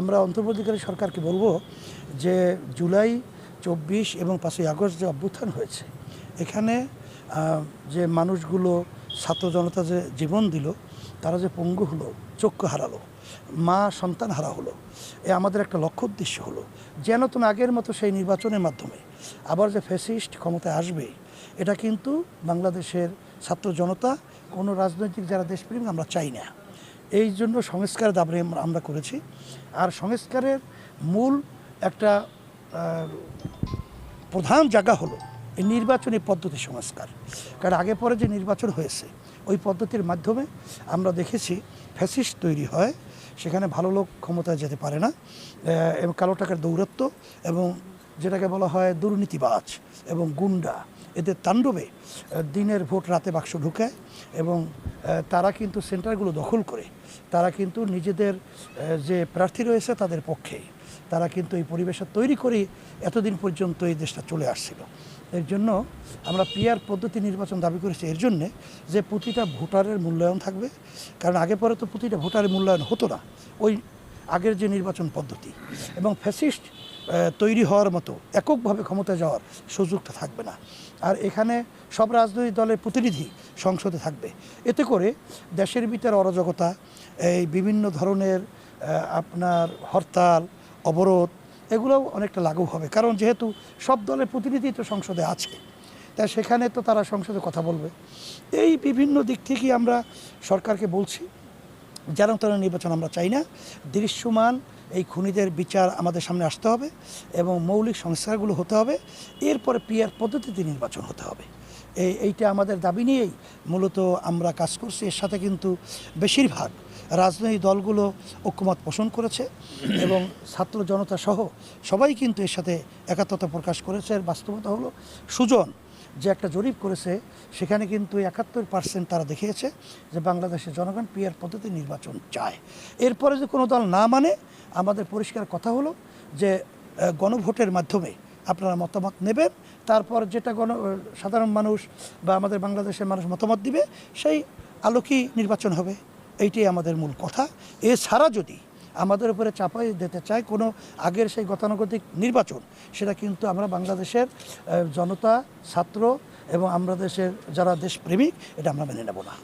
আমরা অন্তর্বর্তীকালী সরকারকে বলব যে জুলাই, চব্বিশ এবং পাঁচই আগস্ট যে অভ্যুত্থান হয়েছে, এখানে যে মানুষগুলো ছাত্র জনতা যে জীবন দিল, তারা যে পঙ্গু হলো চক্ষু হারালো, মা সন্তান হারা হলো, এ আমাদের একটা লক্ষ্য উদ্দেশ্য হলো। যেন তো আগের মতো সেই নির্বাচনের মাধ্যমে আবার যে ফ্যাসিস্ট ক্ষমতায় আসবে, এটা কিন্তু বাংলাদেশের ছাত্র জনতা, কোনো রাজনৈতিক যারা দেশপ্রেমী আমরা চাই না। এই জন্য সংস্কার দাবি আমরা- আমরা করেছি। আর সংস্কারের মূল একটা প্রধান জায়গা হলো এই নির্বাচনী পদ্ধতি সংস্কার। কারণ আগে পরে যে নির্বাচন হয়েছে, ওই পদ্ধতির মাধ্যমে আমরা দেখেছি ফ্যাসিস্ট তৈরি হয়, সেখানে ভালো লোক ক্ষমতায় যেতে পারে না এবং কালো টাকার দৌরত্ব এবং যেটাকে বলা হয় দুর্নীতিবাজ এবং গুন্ডা। এদের তাণ্ডবে দিনের ভোট রাতে বাক্স ঢুকায় এবং তারা কিন্তু সেন্টারগুলো দখল করে। তারা কিন্তু নিজেদের যে প্রার্থী রয়েছে তাদের পক্ষে তারা কিন্তু এই পরিবেশটা তৈরি করে এতদিন পর্যন্ত এই দেশটা চলে আসছিল। এর জন্য আমরা পিয়ার পদ্ধতি নির্বাচন দাবি করেছি এর জন্যে যে প্রতিটা ভোটারের মূল্যায়ন থাকবে। কারণ আগে পরে তো প্রতিটা ভোটারের মূল্যায়ন হতো না। ওই আগের যে নির্বাচন পদ্ধতি। এবং ফ্যাসিস্ট তৈরি হওয়ার মতো, এককভাবে ক্ষমতা যাওয়ার সুযোগটা থাকবে না। আর এখানে সব রাজনৈতিক দলের প্রতিনিধি সংসদে থাকবে। এতে করে দেশের ভিতরে অরাজকতা, এই বিভিন্ন ধরনের আপনার হরতাল, অবরোধ, এগুলোও অনেকটা লাঘব হবে। কারণ যেহেতু সব দলের প্রতিনিধি তো সংসদে আছে, তাই সেখানে তো তারা সংসদে কথা বলবে। এই বিভিন্ন দিক থেকেই আমরা সরকারকে বলছি তেন নির্বাচন আমরা চাই না। দৃশ্যমান এই খুনিদের বিচার আমাদের সামনে আসতে হবে এবং মৌলিক সংস্কারগুলো হতে হবে। এরপরে পিয়ার পদ্ধতিতে নির্বাচন হতে হবে। এই, এইটা আমাদের দাবি নিয়েই মূলত আমরা কাজ করছি। এর সাথে কিন্তু বেশিরভাগ রাজনৈতিক দলগুলো ঐক্যমত পোষণ করেছে এবং ছাত্র জনতা সহ সবাই কিন্তু এর সাথে একাত্মতা প্রকাশ করেছে। এর বাস্তবতা হলো সুজন যে একটা জরিপ করেছে, সেখানে কিন্তু একাত্তর পার্সেন্ট তারা দেখিয়েছে যে বাংলাদেশের জনগণ পিয়ার পদ্ধতি নির্বাচন চায়। এরপরে যে কোনো দল না মানে আমাদের পরিষ্কার কথা হলো যে গণভোটের মাধ্যমে আপনারা মতামত নেবেন, তারপর যেটা গণ সাধারণ মানুষ বা আমাদের বাংলাদেশের মানুষ মতামত দিবে, সেই আলোকই নির্বাচন হবে। এইটাই আমাদের মূল কথা। এছাড়া যদি আমাদের উপরে চাপাই দিতে চায় কোনো আগের সেই গতানুগতিক নির্বাচন, সেটা কিন্তু আমরা বাংলাদেশের জনতা, ছাত্র এবং আমরা দেশের যারা দেশপ্রেমিক, এটা আমরা মেনে নেব না।